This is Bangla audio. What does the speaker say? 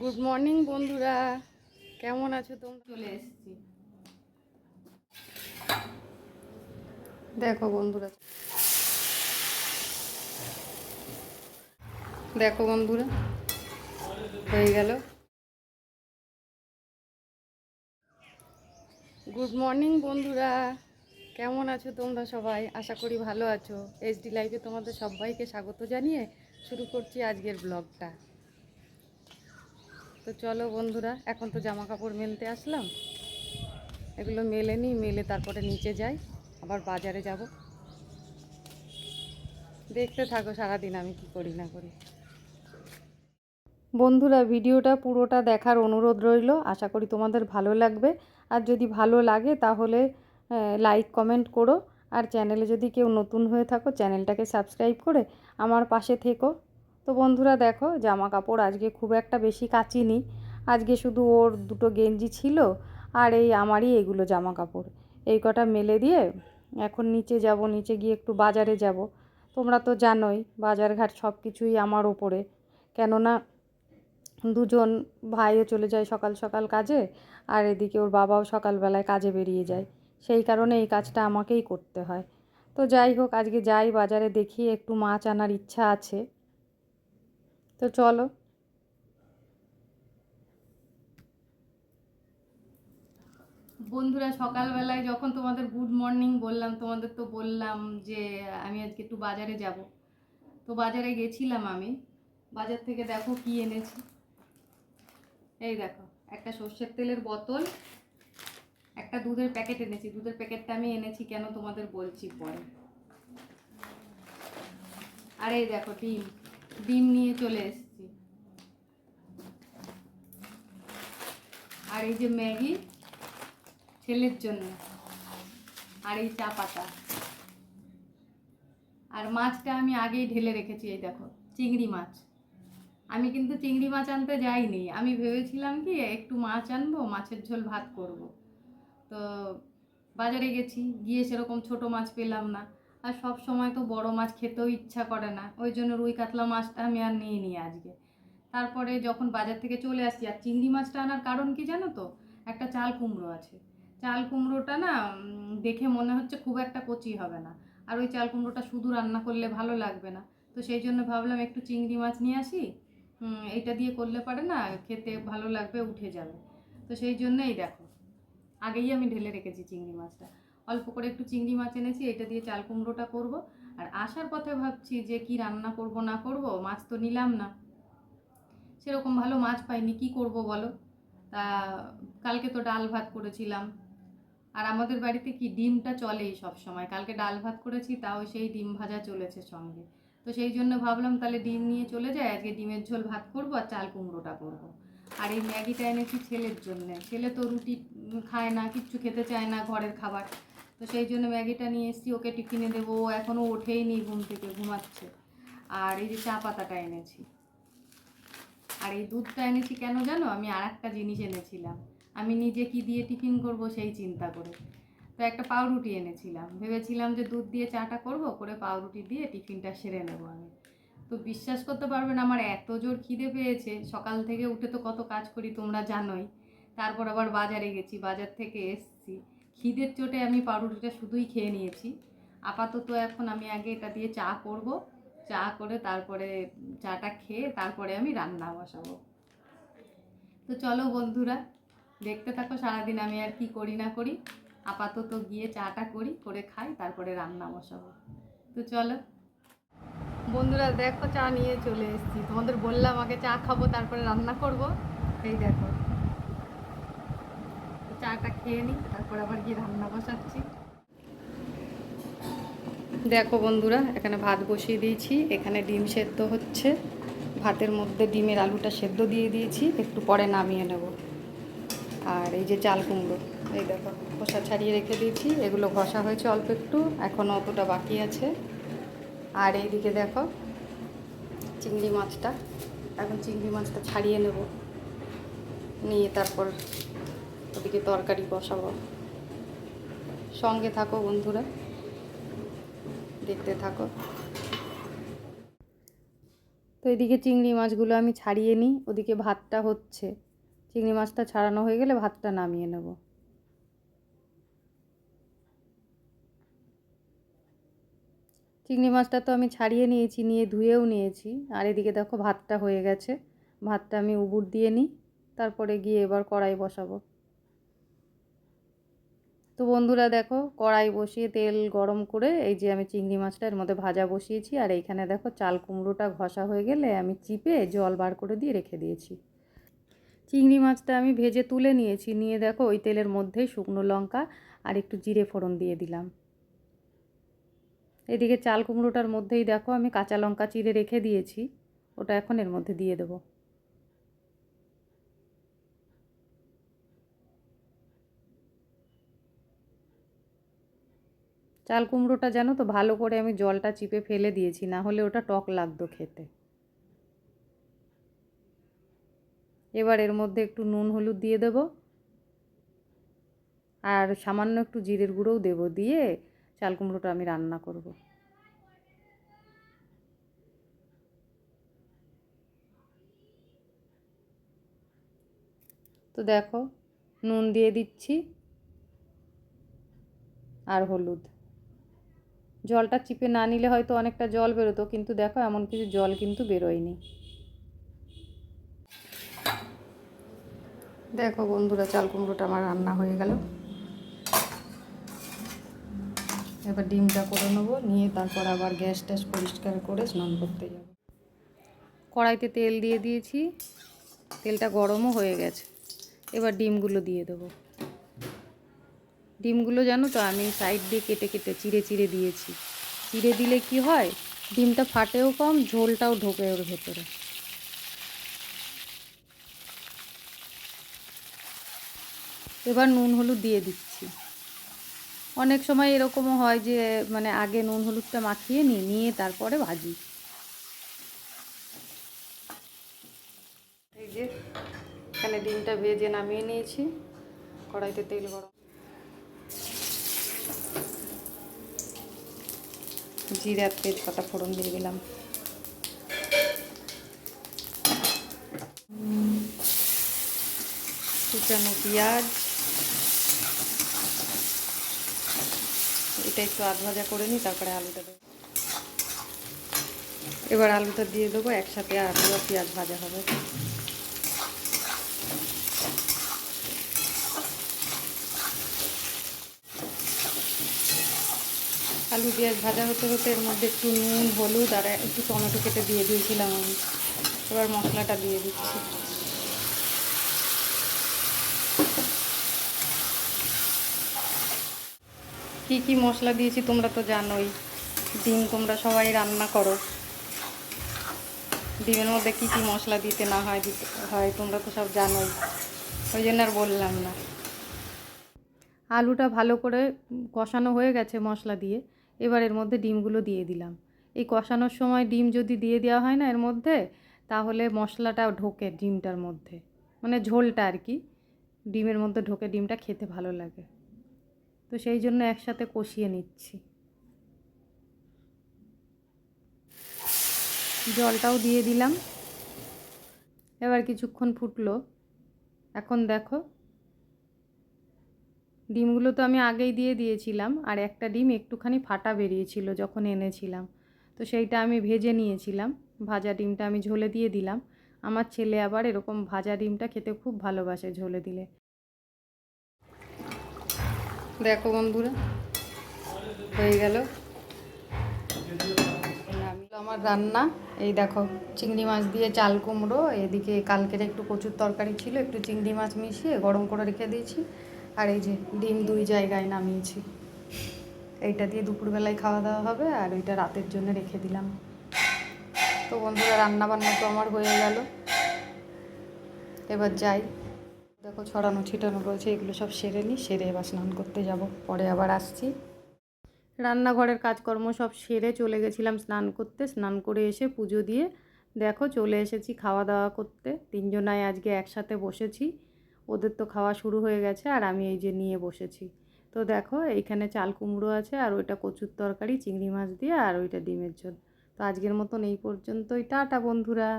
গুড মর্নিং বন্ধুরা। কেমন আছো তোমরা? চলে এসেছি। দেখো বন্ধুরা। দেখো বন্ধুরা হয়ে গেল। গুড মর্নিং বন্ধুরা। কেমন আছো তোমরা সবাই? আশা করি ভালো আছো। এইচডি লাইফে তোমাদের সবাইকে স্বাগত জানিয়ে শুরু করছি আজকের ব্লগটা তো চলো বন্ধুরা, এখন তো জামা কাপড় মেলতে আসলাম। এগুলো মেলে নিই মেলে তারপরে নিচে যাই, আবার বাজারে যাব। দেখতে থাকো সারাদিন আমি কি করি না করি। বন্ধুরা, ভিডিওটা পুরোটা দেখার অনুরোধ রইল। আশা করি তোমাদের ভালো লাগবে। আর যদি ভালো লাগে তাহলে লাইক কমেন্ট করো। আর চ্যানেলে যদি কেউ নতুন হয়ে থাকো, চ্যানেলটাকে সাবস্ক্রাইব করে আমার পাশে থেকো। তো বন্ধুরা দেখো জামা কাপড় আজকে খুব একটা বেশি কাচিনি। আজকে শুধু ওর দুটো গেঞ্জি ছিল আর এই আমারই এগুলো জামা কাপড় এই কটা মেলে দিয়ে এখন নিচে যাব, নিচে গিয়ে একটু বাজারে যাব। তোমরা তো জানোই, বাজারঘাট সব কিছুই আমার ওপরে। কেননা দুজন ভাইও চলে যায় সকাল সকাল কাজে আর এদিকে ওর বাবাও সকালবেলায় কাজে বেরিয়ে যায়। সেই কারণে এই কাজটা আমাকেই করতে হয়। তো যাই হোক, আজকে যাই বাজারে দেখি, একটু মাছ আনার ইচ্ছা আছে। তো চলো। বন্ধুরা, সকালবেলায় যখন তোমাদের গুড মর্নিং বললাম, তোমাদের তো বললাম যে আমি আজকে একটু বাজারে যাব। তো বাজারে গেছিলাম আমি। বাজার থেকে দেখো কি এনেছি। এই দেখো, একটা সর্ষের তেলের বোতল, একটা দুধের প্যাকেট এনেছি। দুধের প্যাকেটটা আমি এনেছি কেন তোমাদের বলছি পরে। আর এই দেখো ডিম। ডিম নিয়ে চলে এসেছি। আর এই যে ম্যাগি, ছেলের জন্য। আর এই চা পাতা। আর মাছটা আমি আগেই ঢেলে রেখেছি, এই দেখো, চিংড়ি মাছ। আমি কিন্তু চিংড়ি মাছ আনতে যাইনি। আমি ভেবেছিলাম কি, একটু মাছ আনব, মাছের ঝোল ভাত করব। তো বাজারে গেছি, গিয়ে সেরকম ছোট মাছ পেলাম না। আর সব সময় তো বড় মাছ খেতেও ইচ্ছা করে না। ওই জন্য রুই কাতলা মাছটা আমি আর নিয়ে নিই আজকে। তারপরে যখন বাজার থেকে চলে আসছি, আর চিংড়ি মাছটা আনার কারণ কি জানো তো? একটা চাল কুমড়ো আছে। চাল কুমড়োটা না দেখে মনে হচ্ছে খুব একটা কচি হবে না। আর ওই চাল কুমড়োটা শুধু রান্না করলে ভালো লাগবে না। তো সেই জন্য ভাবলাম একটু চিংড়ি মাছ নিয়ে আসি। এটা দিয়ে করলে পারে না, খেতে ভালো লাগবে, উঠে যাবে। তো সেই জন্যই দেখো, আগেই আমি ঢেলে রেখেছি চিংড়ি মাছটা। অল্প করে একটু চিংড়ি মাছ এনেছি, এটা দিয়ে চাল কুমড়োটা করব। আর আসার পথে ভাবছি যে কি রান্না করব না করব, মাছ তো নিলাম না। সেরকম ভালো মাছ পাইনি, কি করব বলো? তা কালকে তো ডাল ভাত করেছিলাম। আর আমাদের বাড়িতে কি ডিমটা চলেই সব সময় কালকে ডাল ভাত করেছি, তাও সেই ডিম ভাজা চলেছে সঙ্গে। তো সেই জন্য ভাবলাম তাহলে ডিম নিয়ে চলে যায় আজকে ডিমের ঝোল ভাত করব আর চাল কুমড়োটা করব। আর এই ম্যাগিটা এনেছি ছেলের জন্য, ছেলে তো রুটি খায় না, কিচ্ছু খেতে চায় না ঘরের খাবার। তো সেই জন্য ম্যাগিটা নিয়ে এসেছি, ওকে টিফিনে দেবো। ও এখনও ওঠেই নি ঘুম থেকে, ঘুমাচ্ছে। আর এই যে চা পাতাটা এনেছি। আর এই দুধটা এনেছি কেন জানো? আমি আর একটা জিনিস এনেছিলাম। আমি নিজে কি দিয়ে টিফিন করব সেই চিন্তা করে। তো একটা পাউরুটি এনেছিলাম। ভেবেছিলাম যে দুধ দিয়ে চাটা করব, করে পাউরুটি দিয়ে টিফিনটা সেরে নেব আমি। তো বিশ্বাস করতে পারবেন আমার এত জোর খিদে পেয়েছে। সকাল থেকে উঠে তো কত কাজ করি তোমরা জানোই। তারপর আবার বাজারে গেছি, বাজার থেকে এসছি। খিদের চোটে আমি পাউরুটিটা শুধুই খেয়ে নিয়েছি। আপাতত এখন আমি আগে এটা দিয়ে চা করব। চা করে তারপরে চাটা খেয়ে তারপরে আমি রান্না বসাবো। তো চলো বন্ধুরা, দেখতে থাকো সারাদিন আমি আর কি করি না করি। আপাতত গিয়ে চাটা করি, করে খাই, তারপরে রান্না বসাবো। তো চলো। বন্ধুরা, দেখো চা নিয়ে চলে এসেছি। তোমাদের বললাম আগে চা খাব, তারপরে রান্না করব। এই দেখো। চাটা খেয়ে নিই তারপর আবার গিয়ে রান্না বসাচ্ছি। দেখো বন্ধুরা, এখানে ভাত বসিয়ে দিয়েছি, এখানে ডিম সেদ্ধ হচ্ছে। ভাতের মধ্যে ডিমের আলুটা সেদ্ধ দিয়ে দিয়েছি, একটু পরে নামিয়ে নেব। আর এই যে চাল কুমড়ো, এই দেখো, খোসা ছাড়িয়ে রেখে দিয়েছি, এগুলো ঘষা হয়েছে অল্প একটু এখনও অতটা বাকি আছে। আর এইদিকে দেখো, চিংড়ি মাছটা, এখন চিংড়ি মাছটা ছাড়িয়ে নেব। নিয়ে তারপর ওদিকে তরকারি বসাবো। সঙ্গে থাকো বন্ধুরা। দেখতে থাকো। তো এদিকে চিংড়ি মাছগুলো আমি ছাড়িয়ে নিই। ওদিকে ভাতটা হচ্ছে। চিংড়ি মাছটা ছাড়ানো হয়ে গেলে ভাতটা নামিয়ে নেব। চিংড়ি মাছটা তো আমি ছাড়িয়ে নিয়েছি, নিয়ে ধুয়েও নিয়েছি। আর এদিকে দেখো ভাতটা হয়ে গেছে। ভাতটা আমি উবুর দিয়ে নিই। তারপরে গিয়ে এবার কড়াই বসাবো। তো বন্ধুরা দেখো কড়াই বসিয়ে তেল গরম করে এই যে আমি চিংড়ি মাছটা এর মধ্যে ভাজা বসিয়েছি, আর এইখানে দেখো চাল কুমড়োটা ঘষা হয়ে গেলে আমি চিপে জল বার করে দিয়ে রেখে দিয়েছি। চিংড়ি মাছটা আমি ভেজে তুলে নিয়েছি, নিয়ে দেখো ওই তেলের মধ্যেই শুকনো লঙ্কা আর একটু জিরে ফোড়ন দিয়ে দিলাম। এদিকে চাল কুমড়োটার মধ্যেই দেখো আমি কাঁচা লঙ্কা চিরে রেখে দিয়েছি, ওটা এখন এর মধ্যে দিয়ে দেবো। চাল কুমড়োটা জানো তো, ভালো করে আমি জলটা চিপে ফেলে দিয়েছি, না হলে ওটা টক লাগতো খেতে। এবার এর মধ্যে একটু নুন, হলুদ দিয়ে দেব। আর সামান্য একটু জিরের গুঁড়োও দেব, দিয়ে চাল কুমড়োটা আমি রান্না করব। তো দেখো, নুন দিয়ে দিচ্ছি আর হলুদ। জলটা চিপে না নিলে হয়তো অনেকটা জল বেরোতো কিন্তু দেখো এমন কিছু জল কিন্তু বেরোয়নি। দেখো বন্ধুরা চাল কুমড়োটা আমার রান্না হয়ে গেল। এবার ডিমটা করে নেব নিয়ে তারপর আবার গ্যাস ট্যাস পরিষ্কার করে স্নান করতে যাব। কড়াইতে তেল দিয়ে দিয়েছি তেলটা গরমও হয়ে গেছে। এবার ডিমগুলো দিয়ে দেবো। ডিমগুলো জানো তো, আমি সাইড দিয়ে কেটে কেটে চিড়ে চিড়ে দিয়েছি। চিড়ে দিলে কি হয়? ডিমটা ফাটেও কম, ঝোলটাও ঢোকে ওর ভেতরে। এবার নুন হলুদ দিয়ে দিচ্ছি। অনেক সময় এরকমও হয় যে মানে আগে নুন হলুদটা মাখিয়ে নিই নিয়ে তারপরে ভাজি। এই যে, এখানে ডিমটা ভেজে নামিয়ে নিয়েছি। কড়াইতে তেল গরম জিরা তেজপাতা ফোড়ন দিয়ে দিলাম। কুচানো পেঁয়াজ। এটা একটু আধ ভাজা করে নিই, তারপরে আলুটা দেবো। এবার আলুটা দিয়ে দেবো, একসাথে আলু আর পেঁয়াজ ভাজা হবে। আলু পেঁয়াজ ভাজা হতে হতে এর মধ্যে একটু নুন, হলুদ আর একটু টমেটো কেটে দিয়ে দিয়েছিলাম আমি। এবার মশলাটা দিয়ে দিচ্ছি। কি কি মশলা দিয়েছি তোমরা তো জানোই। ডিম তোমরা সবাই রান্না করো। ডিমের মধ্যে কি কি মশলা দিতে না হয়, দিতে হয় তোমরা তো সব জানোই। ওই জন্য আর বললাম না। আলুটা ভালো করে কষানো হয়ে গেছে মশলা দিয়ে। এবার এর মধ্যে ডিমগুলো দিয়ে দিলাম। এই কষানোর সময় ডিম যদি দিয়ে দেওয়া হয় না এর মধ্যে, তাহলে মশলাটা ঢোকে ডিমটার মধ্যে। মানে ঝোলটা আর কি। ডিমের মধ্যে ঢোকে ডিমটা খেতে ভালো লাগে। তো সেই জন্য একসাথে কষিয়ে নিচ্ছি। জলটাও দিয়ে দিলাম। এবার কিছুক্ষণ ফুটলো। এখন দেখো ডিমগুলো তো আমি আগেই দিয়ে দিয়েছিলাম আর একটা ডিম একটুখানি ফাটা বেরিয়েছিল যখন এনেছিলাম। তো সেইটা আমি ভেজে নিয়েছিলাম। ভাজা ডিমটা আমি ঝোলে দিয়ে দিলাম। আমার ছেলে আবার এরকম ভাজা ডিমটা খেতে খুব ভালোবাসে ঝোলে দিলে। দেখো বন্ধুরা, হয়ে গেল। আমার রান্না, এই দেখো, চিংড়ি মাছ দিয়ে চাল কুমড়ো, এদিকে কালকের একটু প্রচুর তরকারি ছিল, একটু চিংড়ি মাছ মিশিয়ে গরম করে রেখে দিয়েছি। আর এই যে ডিম দুই জায়গায় নামিয়েছি। এইটা দিয়ে দুপুরবেলায় খাওয়া দাওয়া হবে আর ওইটা রাতের জন্য রেখে দিলাম। তো বন্ধুরা রান্না বান্না তো আমার হয়ে গেল। এবার যাই। দেখো ছড়ানো ছিটানো রয়েছে, এগুলো সব সেরে নিই, সেরে এবার স্নান করতে যাব। পরে আবার আসছি। রান্নাঘরের কাজকর্ম সব সেরে চলে গেছিলাম স্নান করতে। স্নান করে এসে পুজো দিয়ে দেখো চলে এসেছি খাওয়া দাওয়া করতে। তিনজনায় আজকে একসাথে বসেছি। ওদের তো খাওয়া শুরু হয়ে গেছে আর আমি এই যে নিয়ে বসেছি। তো দেখো, এইখানে চাল কুমড়ো আছে আর ওইটা কচুর তরকারি, চিংড়ি মাছ দিয়ে আর ওইটা ডিমের ঝোল। তো আজকের মতন এই পর্যন্তই। টাটা বন্ধুরা।